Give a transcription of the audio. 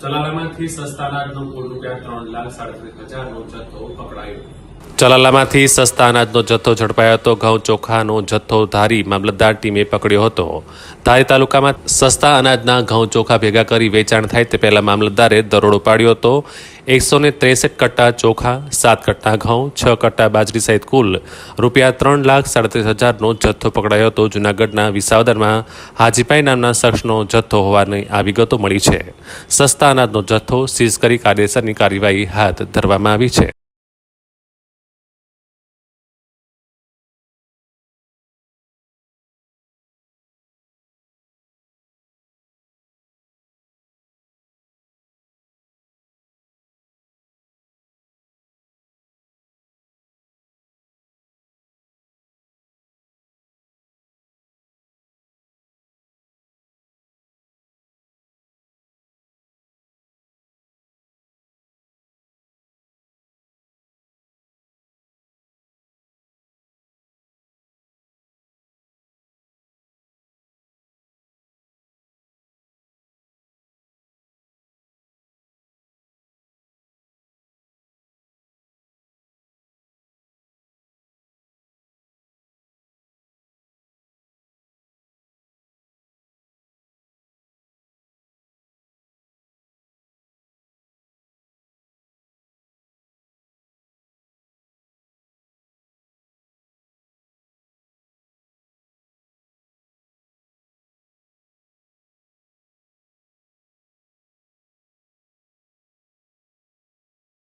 ચલાલામાંથી સસ્તા અનાજનો કુલ રૂપિયા ત્રણ લાખ સાડત્રીસ હજારનો જથ્થો પકડાયો. ચલાલામાંથી સસ્તા અનાજનો જથ્થો ઝડપાયો હતો. ઘઉં ચોખાનો જથ્થો ધારી મામલતદાર ટીમે પકડ્યો હતો. ધારી તાલુકામાં સસ્તા અનાજના ઘઉં ચોખા ભેગા કરી વેચાણ થાય તે પહેલાં મામલતદારે દરોડો પાડ્યો હતો. એકસો ને ત્રેસઠ કટ્ટા ચોખા, સાત કટ્ટા ઘઉં, છ કટ્ટા બાજરી સહિત કુલ રૂપિયા ત્રણ લાખ સાડત્રીસ હજારનો જથ્થો પકડાયો હતો. જૂનાગઢના વિસાવદરમાં હાજીભાઈ નામના શખ્સનો જથ્થો હોવાની આ વિગતો મળી છે. સસ્તા અનાજનો જથ્થો સીઝ કરી કાયદેસરની કાર્યવાહી હાથ ધરવામાં આવી છે.